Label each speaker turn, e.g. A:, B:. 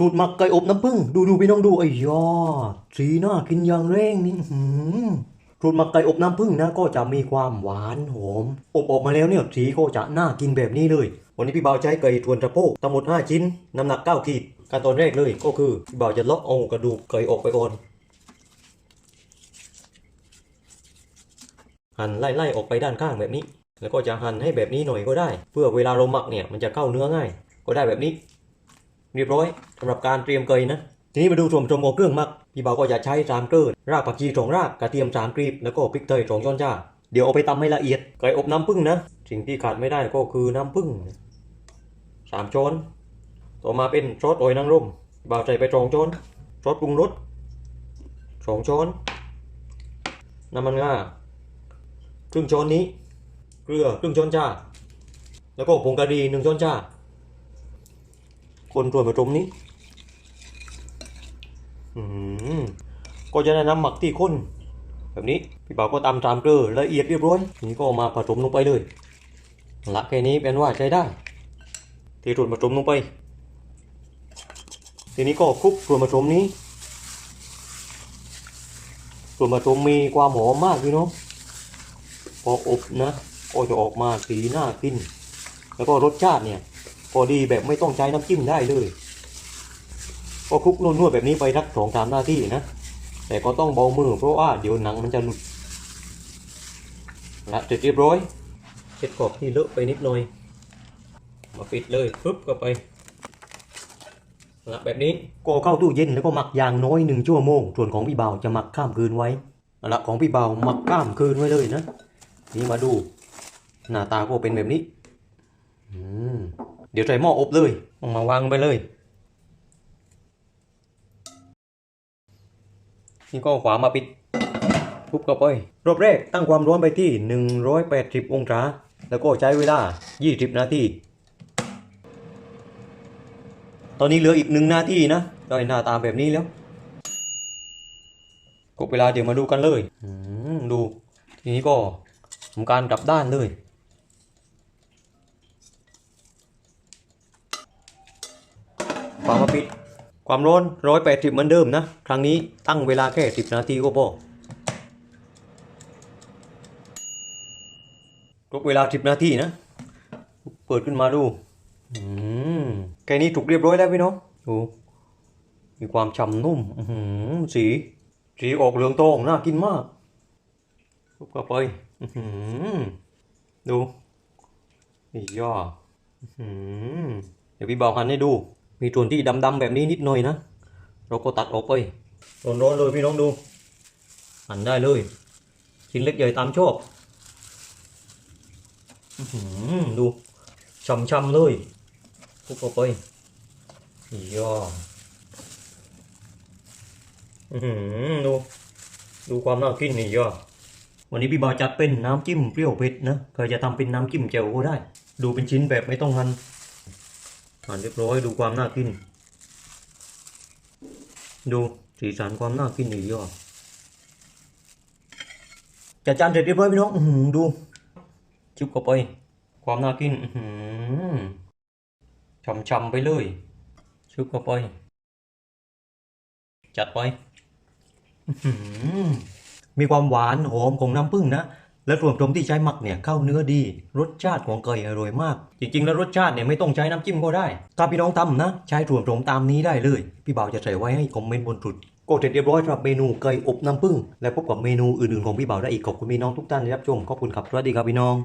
A: สูตรหมักไก่อบน้ำผึ้งดูดูพี่น้องดูไอ้ยอสีน่ากินอย่างแรงนี่หือสูตรหมักไก่อบน้ำผึ้งนะก็จะมีความหวานหอมอบออกมาแล้วเนี่ยสีก็จะน่ากินแบบนี้เลย วันนี้พี่บ่าวใช้ไก่ทวนตะโพกทั้งหมด 5 ชิ้นน้ำหนัก 9 ขีดขั้นตอนแรกเลยก็คือพี่บ่าวจะเลาะเอากระดูกไก่ออกไปก่อนหั่นไล่ๆออกไปด้านข้างแบบนี้ แล้วก็จะหั่นให้แบบนี้หน่อยก็ได้ เพื่อเวลาเราหมักเนี่ยมันจะเข้าเนื้อง่าย ก็ได้แบบนี้ เรียบร้อยสำหรับการเตรียมเกยนะ ทีนี้มาดูส่วนผสมของเครื่องหมัก พี่บ่าวก็จะใช้สามเกลือรากผักชีสองรากกระเทียมสามกรีบแล้วก็พริกไทยสองช้อนชาเดี๋ยวเอาไปตำให้ละเอียดไก่อบน้ำผึ้งนะ สิ่งที่ขาดไม่ได้ก็คือน้ำผึ้งสามช้อน ต่อมาเป็นซอสโอยนางรมบ่าวใส่ไปสองช้อนซอสปรุงรสสองช้อน น้ำมันงาครึ่งช้อนนี้ เกลือครึ่งช้อนชาแล้วก็ผงกะหรี่หนึ่งช้อนชา คนส่วนผสมนี้ก็จะได้น้ำหมักที่ข้นแบบนี้พี่บ่าวก็ตำตามเกลือละเอียดเรียบร้อยนี้ก็เอามาผสมลงไปเลยละแค่นี้เป็นว่าใช้ได้เทส่วนผสมลงไป ทีนี้ก็คลุกส่วนผสมนี้ส่วนผสมมีความหอมมากพี่น้องพออบนะก็จะออกมาสีน่ากิน แล้วก็รสชาติเนี่ย พอดีแบบไม่ต้องใช้น้ำจิ้มได้เลยก็คลุกนวดแบบนี้ไปรักสองสามหน้าที่นะ แต่ก็ต้องเบามือเพราะว่าเดี๋ยวหนังมันจะหลุดละเสร็จเรียบร้อยเช็ดขอบที่เลอะไปนิดหน่อย มาปิดเลยปึ๊บเข้าไปละแบบนี้ก็เข้าตู้เย็นแล้วก็หมักอย่างน้อยหนึ่งชั่วโมง ส่วนของพี่เบาจะหมักข้ามคืนไว้ละของพี่เบาหมักข้ามคืนไว้เลยนะ นี่มาดู หน้าตาก็เป็นแบบนี้ อืม ดี๋ยวใส่หม้ออบเลยเอามาวางไปเลย นี่ก็ขวามาปิดทุบเข้าไปรอบแรกตั้งความร้อนไปที่ 180 องศา แล้วก็ใช้เวลา 20 นาที ตอนนี้เหลืออีกหนึ่งนาทีนะได้หน้าตาแบบนี้แล้วกดเวลาเดี๋ยวมาดูกันเลยอืมดู ทีนี้ก็ทำการกลับด้านเลย ฝามาปิด ความร้อนร้อยแปดสิบเหมือนเดิมนะ ครั้งนี้ตั้งเวลาแค่สิบนาทีก็พอครบเวลาสิบนาทีนะ เปิดขึ้นมาดูอืมแค่นี้ถูกเรียบร้อยแล้วพี่น้องดูมีความฉ่ำนุ่มสีสีออกเหลืองทองน่ากินมากลุกเข้าไปดูนี่ย่ออื้อหือเดี๋ยวพี่บอกหันให้ดู มีส่วนที่ดำๆแบบนี้นิดหน่อยนะ เราก็ตัดออกไปร้อนๆเลยพี่น้องดูหั่นได้เลยชิ้นเล็กใหญ่ตามชอบอื้อหือดูช่ำๆเลยทุบออกไปนี่ย่ออื้อหือดูดูความน่ากินนี่ย่อวันนี้พี่บ่าวจัดเป็นน้ำจิ้มเปรี้ยวเผ็ดนะใครจะทำเป็นน้ำจิ้มแจ่วก็ได้ ดูเป็นชิ้นแบบไม่ต้องหั่น หั่นเรียบร้อยดูความน่ากิน ดูสีสันความน่ากินนี่ย่อจัดจานเสร็จเรียบร้อยพี่น้องดูชุบเข้าไป ความน่ากินอื้อหือช่ำๆไปเลยชุบเข้าไป จัดไปอื้อหือมีความหวานหอมของน้ำผึ้งนะ และส่วนผสมที่ใช้หมักเนี่ยเข้าเนื้อดี รสชาติของไก่อร่อยมาก จริง ๆ แล้วรสชาติเนี่ยไม่ต้องใช้น้ำจิ้มก็ได้ ถ้าพี่น้องทำนะ ใช้ส่วนผสมตามนี้ได้เลย พี่บ่าวจะใส่ไว้ให้คอมเมนต์บนสุดก็เสร็จเรียบร้อยสำหรับเมนูไก่อบน้ำผึ้งและพบกับเมนูอื่นๆของพี่บ่าวได้อีกขอบคุณพี่น้องทุกท่านที่รับชมขอบคุณครับสวัสดีครับพี่น้อง